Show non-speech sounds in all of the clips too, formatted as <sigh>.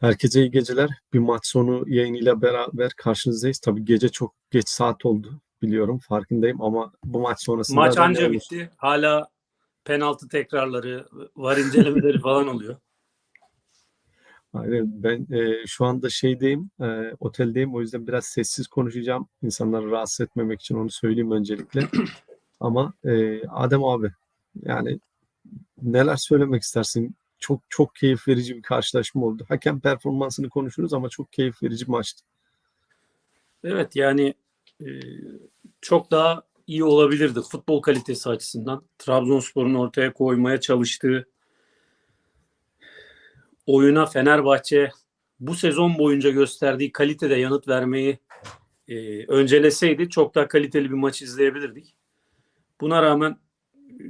Herkese iyi geceler. Bir maç sonu yayınıyla beraber karşınızdayız. Tabii gece çok geç saat oldu biliyorum farkındayım ama bu maç sonrasında Maç anca olur? bitti. Hala penaltı tekrarları, var incelemeleri <laughs> falan oluyor. Aynen. Ben e, şu anda şeydeyim, e, oteldeyim. O yüzden biraz sessiz konuşacağım. İnsanları rahatsız etmemek için onu söyleyeyim öncelikle. <clears throat> Ama e, Adem abi, yani neler söylemek istersin? Çok çok keyif verici bir karşılaşma oldu. Hakem performansını konuşuruz ama çok keyif verici maçtı. Evet yani e, çok daha iyi olabilirdi futbol kalitesi açısından. Trabzonspor'un ortaya koymaya çalıştığı oyuna Fenerbahçe bu sezon boyunca gösterdiği kalitede yanıt vermeyi e, önceleseydi çok daha kaliteli bir maç izleyebilirdik. Buna rağmen e,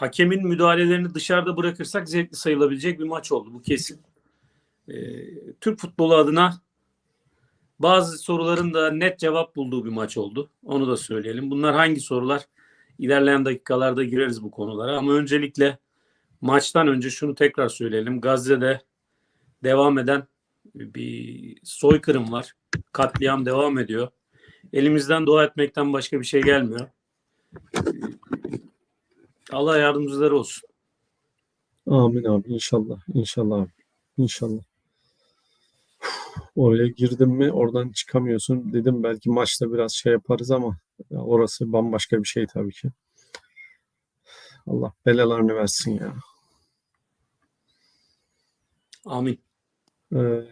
hakemin müdahalelerini dışarıda bırakırsak zevkli sayılabilecek bir maç oldu. Bu kesin. E, Türk futbolu adına bazı soruların da net cevap bulduğu bir maç oldu. Onu da söyleyelim. Bunlar hangi sorular? İlerleyen dakikalarda gireriz bu konulara. Ama öncelikle maçtan önce şunu tekrar söyleyelim. Gazze'de devam eden bir soykırım var. Katliam devam ediyor. Elimizden dua etmekten başka bir şey gelmiyor. Allah yardımcıları olsun. Amin abi inşallah. İnşallah abi. İnşallah. Oraya girdim mi oradan çıkamıyorsun. Dedim belki maçta biraz şey yaparız ama ya orası bambaşka bir şey tabii ki. Allah belalarını versin ya. Amin. Ee,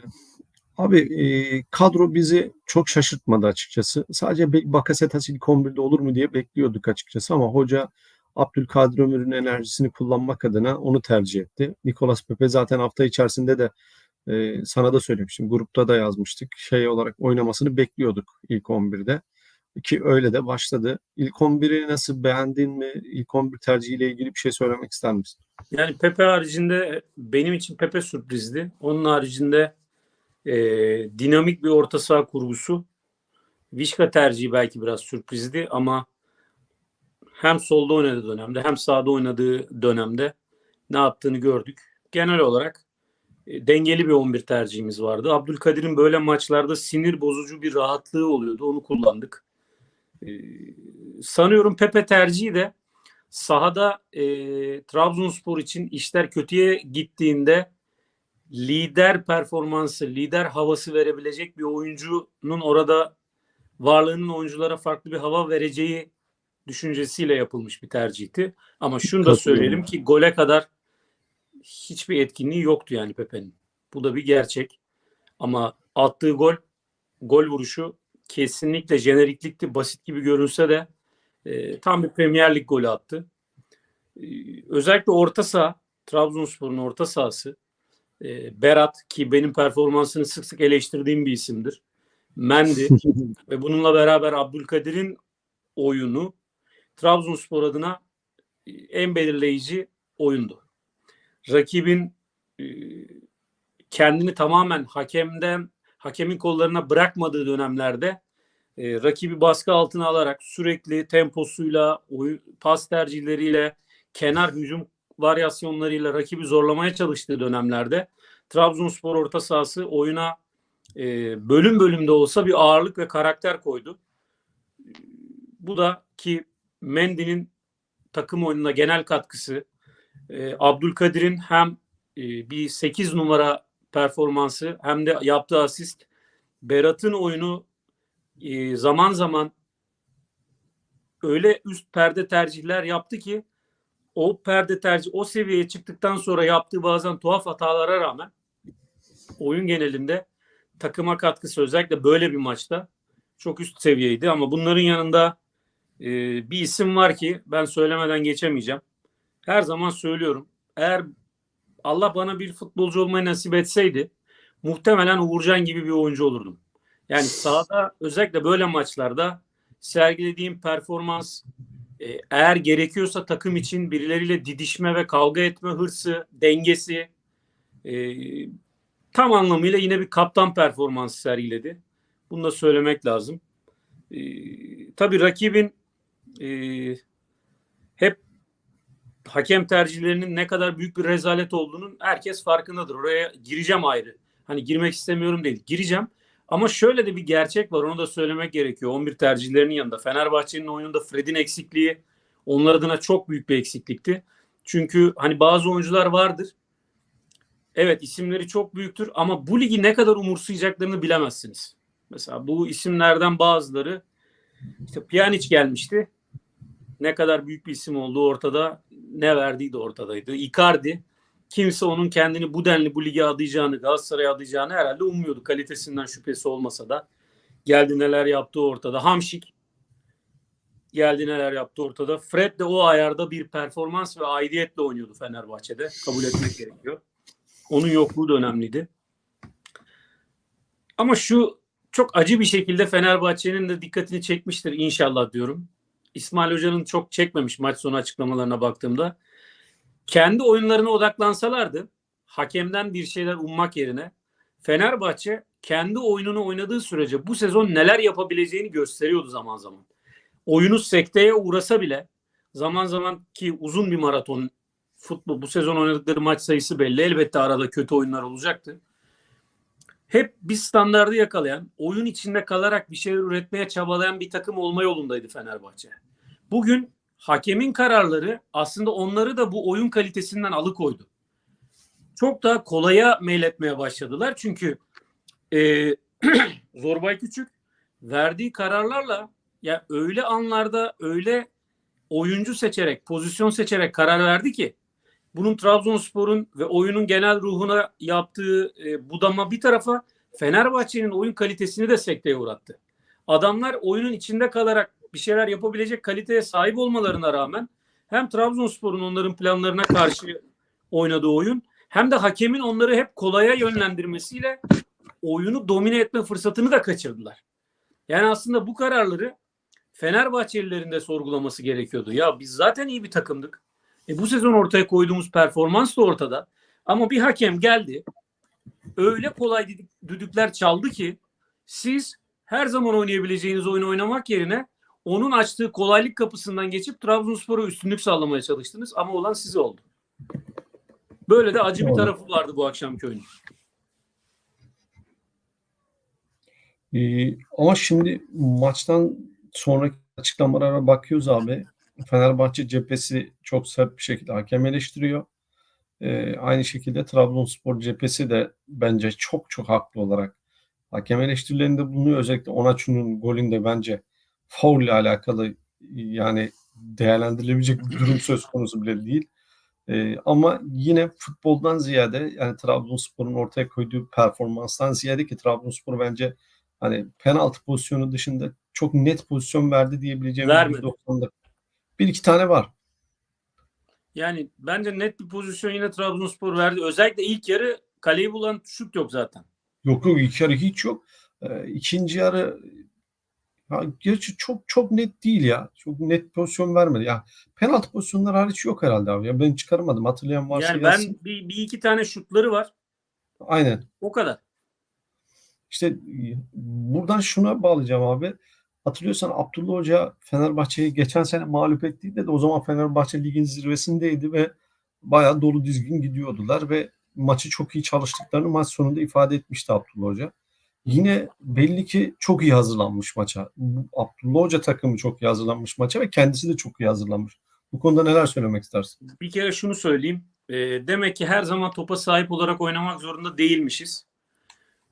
abi e, kadro bizi çok şaşırtmadı açıkçası. Sadece Bakasetas ilk 11'de olur mu diye bekliyorduk açıkçası ama hoca Abdülkadir Ömür'ün enerjisini kullanmak adına onu tercih etti. Nicolas Pepe zaten hafta içerisinde de e, sana da söylemiştim. Grupta da yazmıştık. Şey olarak oynamasını bekliyorduk ilk 11'de. Ki öyle de başladı. İlk 11'i nasıl beğendin mi? İlk 11 tercihiyle ilgili bir şey söylemek ister misin? Yani Pepe haricinde benim için Pepe sürprizdi. Onun haricinde e, dinamik bir orta saha kurgusu. Vişka tercihi belki biraz sürprizdi ama hem solda oynadığı dönemde hem sağda oynadığı dönemde ne yaptığını gördük. Genel olarak e, dengeli bir 11 tercihimiz vardı. Abdülkadir'in böyle maçlarda sinir bozucu bir rahatlığı oluyordu. Onu kullandık. E, sanıyorum Pepe tercihi de sahada e, Trabzonspor için işler kötüye gittiğinde lider performansı, lider havası verebilecek bir oyuncunun orada varlığının oyunculara farklı bir hava vereceği düşüncesiyle yapılmış bir tercihti. Ama şunu da söyleyelim ki gole kadar hiçbir etkinliği yoktu yani Pepe'nin. Bu da bir gerçek. Ama attığı gol, gol vuruşu kesinlikle jeneriklikti. Basit gibi görünse de e, tam bir Premier Lig golü attı. E, özellikle orta saha, Trabzonspor'un orta sahası e, Berat ki benim performansını sık sık eleştirdiğim bir isimdir. Mendi <laughs> ve bununla beraber Abdülkadir'in oyunu Trabzonspor adına e, en belirleyici oyundu. Rakibin e, kendini tamamen hakemden hakemin kollarına bırakmadığı dönemlerde e, rakibi baskı altına alarak sürekli temposuyla, pas tercihleriyle, kenar hücum varyasyonlarıyla rakibi zorlamaya çalıştığı dönemlerde Trabzonspor orta sahası oyuna e, bölüm bölümde olsa bir ağırlık ve karakter koydu. Bu da ki Mendy'nin takım oyununa genel katkısı, e, Abdülkadir'in hem e, bir 8 numara performansı hem de yaptığı asist, Berat'ın oyunu e, zaman zaman öyle üst perde tercihler yaptı ki o perde tercih o seviyeye çıktıktan sonra yaptığı bazen tuhaf hatalara rağmen oyun genelinde takıma katkısı özellikle böyle bir maçta çok üst seviyeydi. Ama bunların yanında e, bir isim var ki ben söylemeden geçemeyeceğim. Her zaman söylüyorum. Eğer Allah bana bir futbolcu olmayı nasip etseydi muhtemelen Uğurcan gibi bir oyuncu olurdum. Yani sahada özellikle böyle maçlarda sergilediğim performans e, eğer gerekiyorsa takım için birileriyle didişme ve kavga etme hırsı, dengesi e, tam anlamıyla yine bir kaptan performansı sergiledi. Bunu da söylemek lazım. E, tabii rakibin e, hep hakem tercihlerinin ne kadar büyük bir rezalet olduğunun herkes farkındadır. Oraya gireceğim ayrı. Hani girmek istemiyorum değil. Gireceğim. Ama şöyle de bir gerçek var. Onu da söylemek gerekiyor. 11 tercihlerinin yanında. Fenerbahçe'nin oyununda Fred'in eksikliği onlar adına çok büyük bir eksiklikti. Çünkü hani bazı oyuncular vardır. Evet isimleri çok büyüktür ama bu ligi ne kadar umursayacaklarını bilemezsiniz. Mesela bu isimlerden bazıları işte Pjanic gelmişti. Ne kadar büyük bir isim olduğu ortada, ne verdiği de ortadaydı. Icardi kimse onun kendini bu denli bu lige adayacağını, Galatasaray'a adayacağını herhalde ummuyordu. Kalitesinden şüphesi olmasa da. Geldi neler yaptığı ortada. Hamşik geldi neler yaptı ortada. Fred de o ayarda bir performans ve aidiyetle oynuyordu Fenerbahçe'de. Kabul etmek gerekiyor. Onun yokluğu da önemliydi. Ama şu çok acı bir şekilde Fenerbahçe'nin de dikkatini çekmiştir inşallah diyorum. İsmail Hoca'nın çok çekmemiş maç sonu açıklamalarına baktığımda. Kendi oyunlarına odaklansalardı hakemden bir şeyler ummak yerine Fenerbahçe kendi oyununu oynadığı sürece bu sezon neler yapabileceğini gösteriyordu zaman zaman. Oyunu sekteye uğrasa bile zaman zaman ki uzun bir maraton futbol bu sezon oynadıkları maç sayısı belli. Elbette arada kötü oyunlar olacaktı. Hep bir standardı yakalayan, oyun içinde kalarak bir şeyler üretmeye çabalayan bir takım olma yolundaydı Fenerbahçe. Bugün hakemin kararları aslında onları da bu oyun kalitesinden alıkoydu. Çok daha kolaya meyletmeye başladılar. Çünkü e, <clears throat> Zorbay Küçük verdiği kararlarla ya öyle anlarda öyle oyuncu seçerek, pozisyon seçerek karar verdi ki bunun Trabzonspor'un ve oyunun genel ruhuna yaptığı e, budama bir tarafa Fenerbahçe'nin oyun kalitesini de sekteye uğrattı. Adamlar oyunun içinde kalarak bir şeyler yapabilecek kaliteye sahip olmalarına rağmen hem Trabzonspor'un onların planlarına karşı oynadığı oyun hem de hakemin onları hep kolaya yönlendirmesiyle oyunu domine etme fırsatını da kaçırdılar. Yani aslında bu kararları Fenerbahçelilerin de sorgulaması gerekiyordu. Ya biz zaten iyi bir takımdık. E bu sezon ortaya koyduğumuz performans da ortada. Ama bir hakem geldi. Öyle kolay düdük- düdükler çaldı ki siz her zaman oynayabileceğiniz oyunu oynamak yerine onun açtığı kolaylık kapısından geçip Trabzonspor'a üstünlük sağlamaya çalıştınız ama olan size oldu. Böyle de acı bir tarafı vardı bu akşamki oyunun. Ee, ama şimdi maçtan sonraki açıklamalara bakıyoruz abi. Fenerbahçe cephesi çok sert bir şekilde hakem eleştiriyor. Ee, aynı şekilde Trabzonspor cephesi de bence çok çok haklı olarak hakem eleştirilerinde bulunuyor. Özellikle Onaçu'nun golünde bence faul ile alakalı yani değerlendirilebilecek bir durum söz konusu bile değil. Ee, ama yine futboldan ziyade yani Trabzonspor'un ortaya koyduğu performanstan ziyade ki Trabzonspor bence hani penaltı pozisyonu dışında çok net pozisyon verdi diyebileceğimiz Vermedi. 90'da bir iki tane var. Yani bence net bir pozisyon yine Trabzonspor verdi. Özellikle ilk yarı kaleyi bulan şut yok zaten. Yok yok ilk yarı hiç yok. Ee, ikinci yarı ya, gerçi çok çok net değil ya. Çok net pozisyon vermedi. Ya penaltı pozisyonları hariç yok herhalde abi. Ya ben çıkaramadım. Hatırlayan varsa Yani ben yazsın. bir, bir iki tane şutları var. Aynen. O kadar. İşte e, buradan şuna bağlayacağım abi. Hatırlıyorsan Abdullah Hoca Fenerbahçe'yi geçen sene mağlup ettiydi de o zaman Fenerbahçe ligin zirvesindeydi ve bayağı dolu dizgin gidiyordular ve maçı çok iyi çalıştıklarını maç sonunda ifade etmişti Abdullah Hoca. Yine belli ki çok iyi hazırlanmış maça. Abdullah Hoca takımı çok iyi hazırlanmış maça ve kendisi de çok iyi hazırlanmış. Bu konuda neler söylemek istersin? Bir kere şunu söyleyeyim. E, demek ki her zaman topa sahip olarak oynamak zorunda değilmişiz.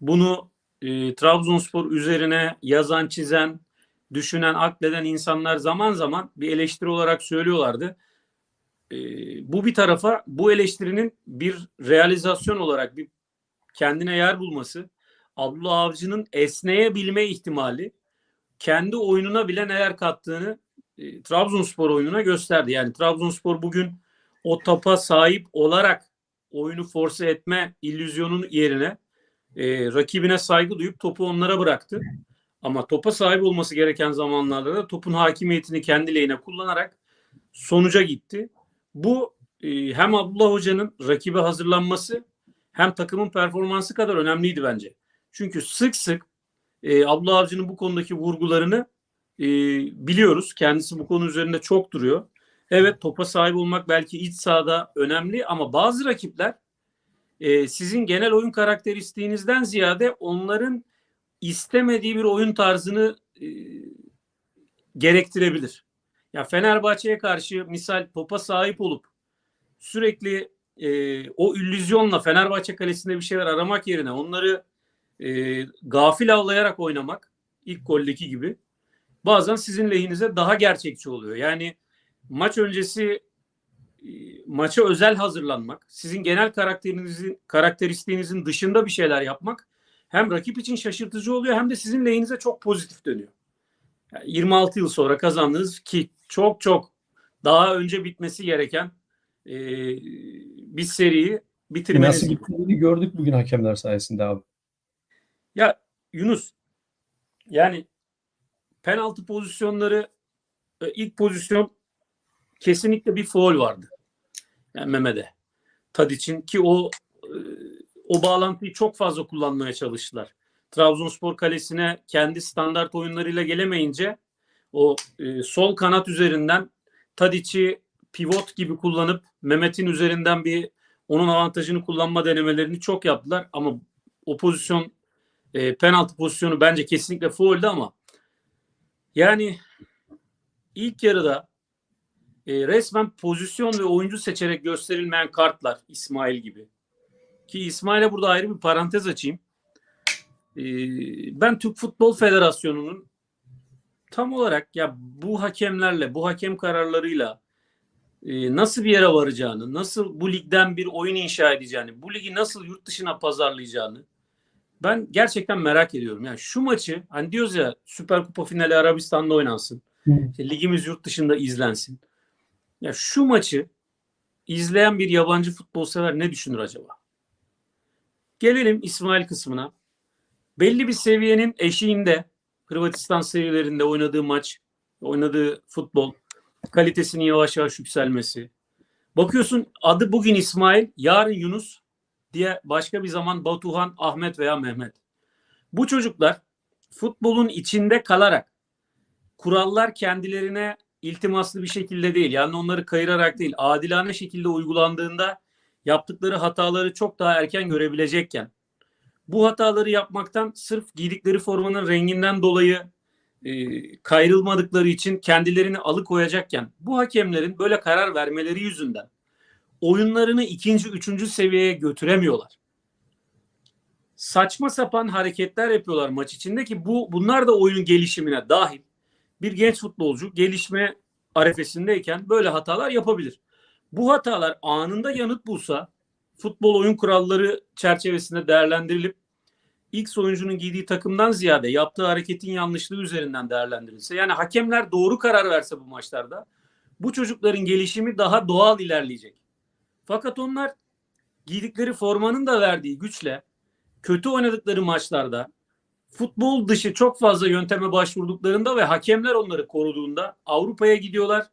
Bunu e, Trabzonspor üzerine yazan, çizen, düşünen, akleden insanlar zaman zaman bir eleştiri olarak söylüyorlardı. E, bu bir tarafa bu eleştirinin bir realizasyon olarak bir kendine yer bulması, Abdullah Avcı'nın esneyebilme ihtimali kendi oyununa bile neler kattığını e, Trabzonspor oyununa gösterdi. Yani Trabzonspor bugün o topa sahip olarak oyunu force etme illüzyonun yerine e, rakibine saygı duyup topu onlara bıraktı. Ama topa sahip olması gereken zamanlarda da topun hakimiyetini kendi lehine kullanarak sonuca gitti. Bu e, hem Abdullah Hoca'nın rakibe hazırlanması hem takımın performansı kadar önemliydi bence. Çünkü sık sık e, Abdullah Avcı'nın bu konudaki vurgularını e, biliyoruz. Kendisi bu konu üzerinde çok duruyor. Evet topa sahip olmak belki iç sahada önemli ama bazı rakipler e, sizin genel oyun karakteristiğinizden ziyade onların istemediği bir oyun tarzını e, gerektirebilir. Ya Fenerbahçe'ye karşı misal topa sahip olup sürekli e, o illüzyonla Fenerbahçe kalesinde bir şeyler aramak yerine onları e, gafil avlayarak oynamak ilk goldeki gibi bazen sizin lehinize daha gerçekçi oluyor. Yani maç öncesi e, maça özel hazırlanmak, sizin genel karakterinizin karakteristiğinizin dışında bir şeyler yapmak hem rakip için şaşırtıcı oluyor hem de sizin lehinize çok pozitif dönüyor. Yani 26 yıl sonra kazandınız ki çok çok daha önce bitmesi gereken e, bir seriyi bitirmeniz Nasıl gittiğini gördük bugün hakemler sayesinde abi. Ya Yunus yani penaltı pozisyonları e, ilk pozisyon kesinlikle bir foul vardı. Yani Mehmet'e. Tadic'in ki o e, o bağlantıyı çok fazla kullanmaya çalıştılar. Trabzonspor kalesine kendi standart oyunlarıyla gelemeyince o e, sol kanat üzerinden Tadic'i pivot gibi kullanıp Mehmet'in üzerinden bir onun avantajını kullanma denemelerini çok yaptılar ama o pozisyon e, penaltı pozisyonu bence kesinlikle fauldü ama yani ilk yarıda e, resmen pozisyon ve oyuncu seçerek gösterilmeyen kartlar İsmail gibi. Ki İsmail'e burada ayrı bir parantez açayım. E, ben Türk Futbol Federasyonu'nun tam olarak ya bu hakemlerle, bu hakem kararlarıyla e, nasıl bir yere varacağını, nasıl bu ligden bir oyun inşa edeceğini, bu ligi nasıl yurt dışına pazarlayacağını ben gerçekten merak ediyorum. Yani şu maçı hani diyoruz ya Süper Kupa finali Arabistan'da oynansın. İşte ligimiz yurt dışında izlensin. Ya şu maçı izleyen bir yabancı futbol sever ne düşünür acaba? Gelelim İsmail kısmına. Belli bir seviyenin eşiğinde Hırvatistan seviyelerinde oynadığı maç, oynadığı futbol kalitesinin yavaş yavaş yükselmesi. Bakıyorsun adı bugün İsmail, yarın Yunus, diye başka bir zaman Batuhan, Ahmet veya Mehmet. Bu çocuklar futbolun içinde kalarak kurallar kendilerine iltimaslı bir şekilde değil yani onları kayırarak değil adilane şekilde uygulandığında yaptıkları hataları çok daha erken görebilecekken bu hataları yapmaktan sırf giydikleri formanın renginden dolayı e, kayrılmadıkları için kendilerini alıkoyacakken bu hakemlerin böyle karar vermeleri yüzünden oyunlarını ikinci, üçüncü seviyeye götüremiyorlar. Saçma sapan hareketler yapıyorlar maç içinde ki bu bunlar da oyunun gelişimine dahil. Bir genç futbolcu gelişme arefesindeyken böyle hatalar yapabilir. Bu hatalar anında yanıt bulsa futbol oyun kuralları çerçevesinde değerlendirilip X oyuncunun giydiği takımdan ziyade yaptığı hareketin yanlışlığı üzerinden değerlendirilse yani hakemler doğru karar verse bu maçlarda bu çocukların gelişimi daha doğal ilerleyecek. Fakat onlar giydikleri formanın da verdiği güçle kötü oynadıkları maçlarda futbol dışı çok fazla yönteme başvurduklarında ve hakemler onları koruduğunda Avrupa'ya gidiyorlar.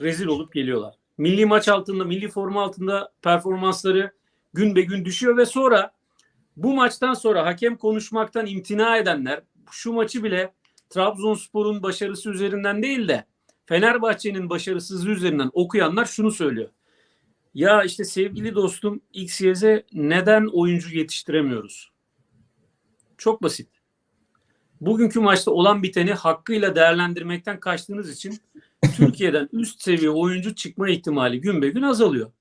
Rezil olup geliyorlar. Milli maç altında, milli forma altında performansları gün be gün düşüyor ve sonra bu maçtan sonra hakem konuşmaktan imtina edenler şu maçı bile Trabzonspor'un başarısı üzerinden değil de Fenerbahçe'nin başarısızlığı üzerinden okuyanlar şunu söylüyor. Ya işte sevgili dostum XYZ neden oyuncu yetiştiremiyoruz? Çok basit. Bugünkü maçta olan biteni hakkıyla değerlendirmekten kaçtığınız için Türkiye'den <laughs> üst seviye oyuncu çıkma ihtimali gün be gün azalıyor.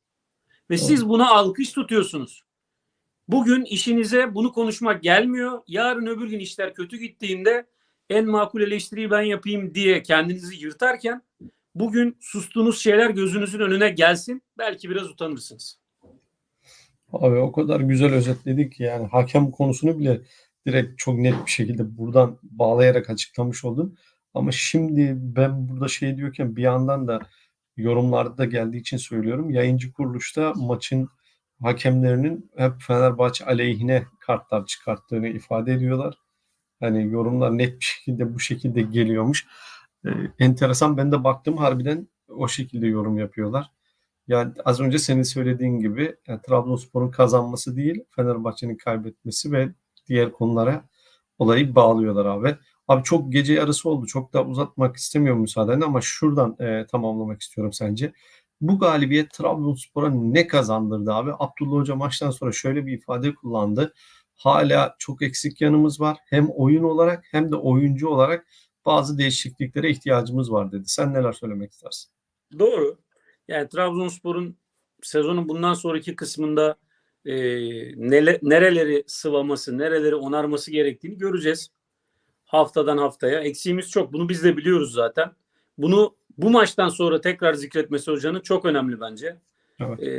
Ve siz buna alkış tutuyorsunuz. Bugün işinize bunu konuşmak gelmiyor. Yarın öbür gün işler kötü gittiğinde en makul eleştiriyi ben yapayım diye kendinizi yırtarken bugün sustuğunuz şeyler gözünüzün önüne gelsin. Belki biraz utanırsınız. Abi o kadar güzel özetledik yani hakem konusunu bile direkt çok net bir şekilde buradan bağlayarak açıklamış oldum. Ama şimdi ben burada şey diyorken bir yandan da yorumlarda da geldiği için söylüyorum. Yayıncı kuruluşta maçın hakemlerinin hep Fenerbahçe aleyhine kartlar çıkarttığını ifade ediyorlar. Hani yorumlar net bir şekilde bu şekilde geliyormuş. Ee, enteresan ben de baktım harbiden o şekilde yorum yapıyorlar. Yani az önce senin söylediğin gibi yani Trabzonspor'un kazanması değil Fenerbahçe'nin kaybetmesi ve diğer konulara olayı bağlıyorlar abi. Abi çok gece yarısı oldu. Çok da uzatmak istemiyorum müsaadenle ama şuradan e, tamamlamak istiyorum sence. Bu galibiyet Trabzonspor'a ne kazandırdı abi? Abdullah Hoca maçtan sonra şöyle bir ifade kullandı. Hala çok eksik yanımız var. Hem oyun olarak hem de oyuncu olarak bazı değişikliklere ihtiyacımız var dedi. Sen neler söylemek istersin? Doğru. Yani Trabzonspor'un sezonun bundan sonraki kısmında e, nele, nereleri sıvaması, nereleri onarması gerektiğini göreceğiz. Haftadan haftaya. Eksiğimiz çok. Bunu biz de biliyoruz zaten. Bunu bu maçtan sonra tekrar zikretmesi hocanın çok önemli bence. Evet. E,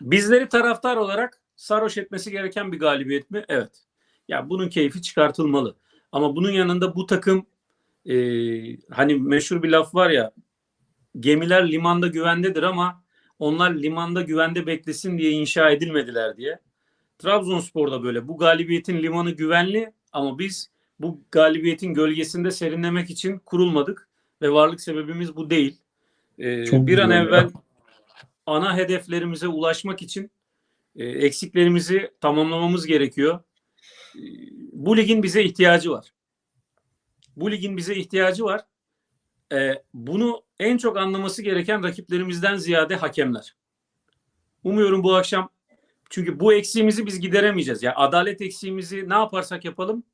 bizleri taraftar olarak sarhoş etmesi gereken bir galibiyet mi? Evet. Ya bunun keyfi çıkartılmalı. Ama bunun yanında bu takım e, hani meşhur bir laf var ya gemiler limanda güvendedir ama onlar limanda güvende beklesin diye inşa edilmediler diye. Trabzonspor'da böyle. Bu galibiyetin limanı güvenli ama biz bu galibiyetin gölgesinde serinlemek için kurulmadık ve varlık sebebimiz bu değil. Ee, Çok bir an güzel ya. evvel ana hedeflerimize ulaşmak için e, eksiklerimizi tamamlamamız gerekiyor. E, bu ligin bize ihtiyacı var. Bu ligin bize ihtiyacı var. E, bunu en çok anlaması gereken rakiplerimizden ziyade hakemler. Umuyorum bu akşam çünkü bu eksiğimizi biz gideremeyeceğiz. Yani adalet eksiğimizi ne yaparsak yapalım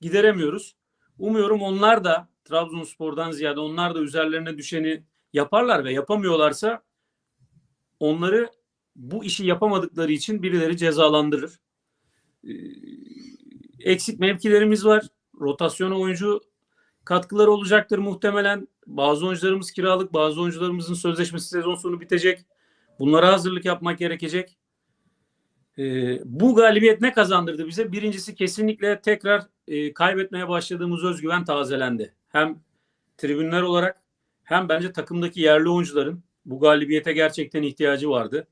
gideremiyoruz. Umuyorum onlar da Trabzonspor'dan ziyade onlar da üzerlerine düşeni yaparlar ve yapamıyorlarsa onları bu işi yapamadıkları için birileri cezalandırır. Ee, eksik mevkilerimiz var. Rotasyona oyuncu katkıları olacaktır muhtemelen. Bazı oyuncularımız kiralık, bazı oyuncularımızın sözleşmesi sezon sonu bitecek. Bunlara hazırlık yapmak gerekecek. Ee, bu galibiyet ne kazandırdı bize? Birincisi kesinlikle tekrar e, kaybetmeye başladığımız özgüven tazelendi. Hem tribünler olarak hem bence takımdaki yerli oyuncuların bu galibiyete gerçekten ihtiyacı vardı.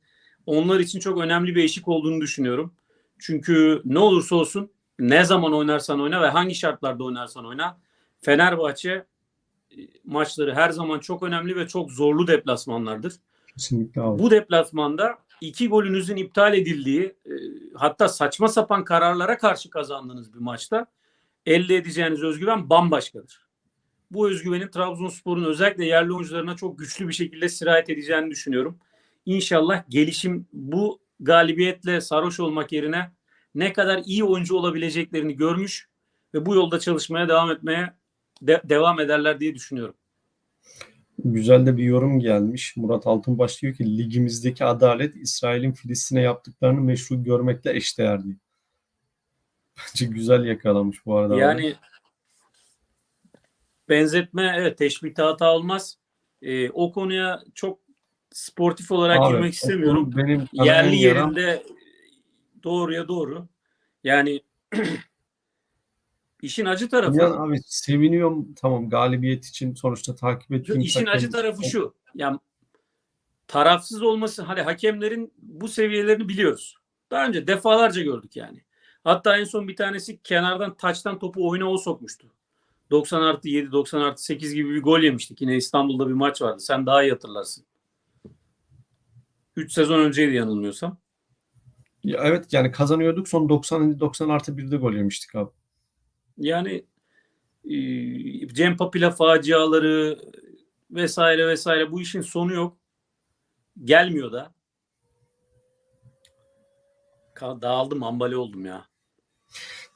Onlar için çok önemli bir eşik olduğunu düşünüyorum. Çünkü ne olursa olsun ne zaman oynarsan oyna ve hangi şartlarda oynarsan oyna Fenerbahçe e, maçları her zaman çok önemli ve çok zorlu deplasmanlardır. Kesinlikle abi. Bu deplasmanda iki golünüzün iptal edildiği e, hatta saçma sapan kararlara karşı kazandığınız bir maçta elde edeceğiniz özgüven bambaşkadır. Bu özgüvenin Trabzonspor'un özellikle yerli oyuncularına çok güçlü bir şekilde sirayet edeceğini düşünüyorum. İnşallah gelişim bu galibiyetle sarhoş olmak yerine ne kadar iyi oyuncu olabileceklerini görmüş ve bu yolda çalışmaya devam etmeye de- devam ederler diye düşünüyorum. Güzel de bir yorum gelmiş. Murat Altınbaş diyor ki ligimizdeki adalet İsrail'in Filistin'e yaptıklarını meşru görmekle eşdeğer diyor. Bence güzel yakalamış bu arada. Yani benzetme evet teşbihte hata olmaz. Ee, o konuya çok sportif olarak Abi, girmek istemiyorum. Benim Yerli yerinde doğruya doğru. Yani <clears throat> işin acı tarafı Ya abi seviniyorum tamam galibiyet için sonuçta takip ettiğim işin takım- acı tarafı şu. Yani tarafsız olması hani hakemlerin bu seviyelerini biliyoruz. Daha önce defalarca gördük yani. Hatta en son bir tanesi kenardan taçtan topu oyuna o sokmuştu. 90 artı 7, 90 artı 8 gibi bir gol yemiştik. Yine İstanbul'da bir maç vardı. Sen daha iyi hatırlarsın. 3 sezon önceydi yanılmıyorsam. Ya evet yani kazanıyorduk son 90 90 artı 1'de gol yemiştik abi. Yani e, Cem Papila faciaları vesaire vesaire bu işin sonu yok. Gelmiyor da. Dağıldım, ambale oldum ya.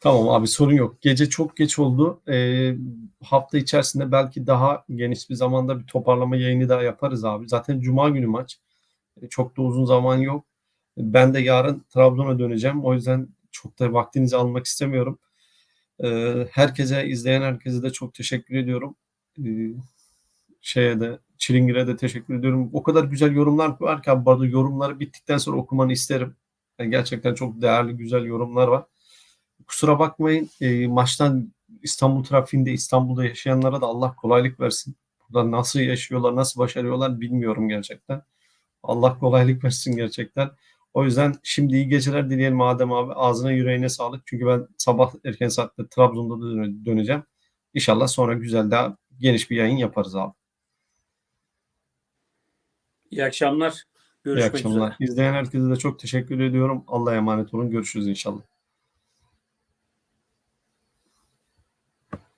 Tamam abi sorun yok. Gece çok geç oldu. Ee, hafta içerisinde belki daha geniş bir zamanda bir toparlama yayını daha yaparız abi. Zaten Cuma günü maç. Ee, Çok da uzun zaman yok. Ben de yarın Trabzon'a döneceğim. O yüzden çok da vaktinizi almak istemiyorum. Ee, herkese, izleyen herkese de çok teşekkür ediyorum. Ee, şeye de, Çilingir'e de teşekkür ediyorum. O kadar güzel yorumlar var ki abi, bu arada yorumları bittikten sonra okumanı isterim. Yani gerçekten çok değerli, güzel yorumlar var. Kusura bakmayın e, maçtan İstanbul trafiğinde İstanbul'da yaşayanlara da Allah kolaylık versin. Burada nasıl yaşıyorlar, nasıl başarıyorlar bilmiyorum gerçekten. Allah kolaylık versin gerçekten. O yüzden şimdi iyi geceler dileyelim Adem abi. Ağzına yüreğine sağlık. Çünkü ben sabah erken saatte Trabzon'da da döne- döneceğim. İnşallah sonra güzel daha geniş bir yayın yaparız abi. İyi akşamlar. İyi Görüşmek akşamlar. üzere. İzleyen herkese de çok teşekkür ediyorum. Allah'a emanet olun. Görüşürüz inşallah.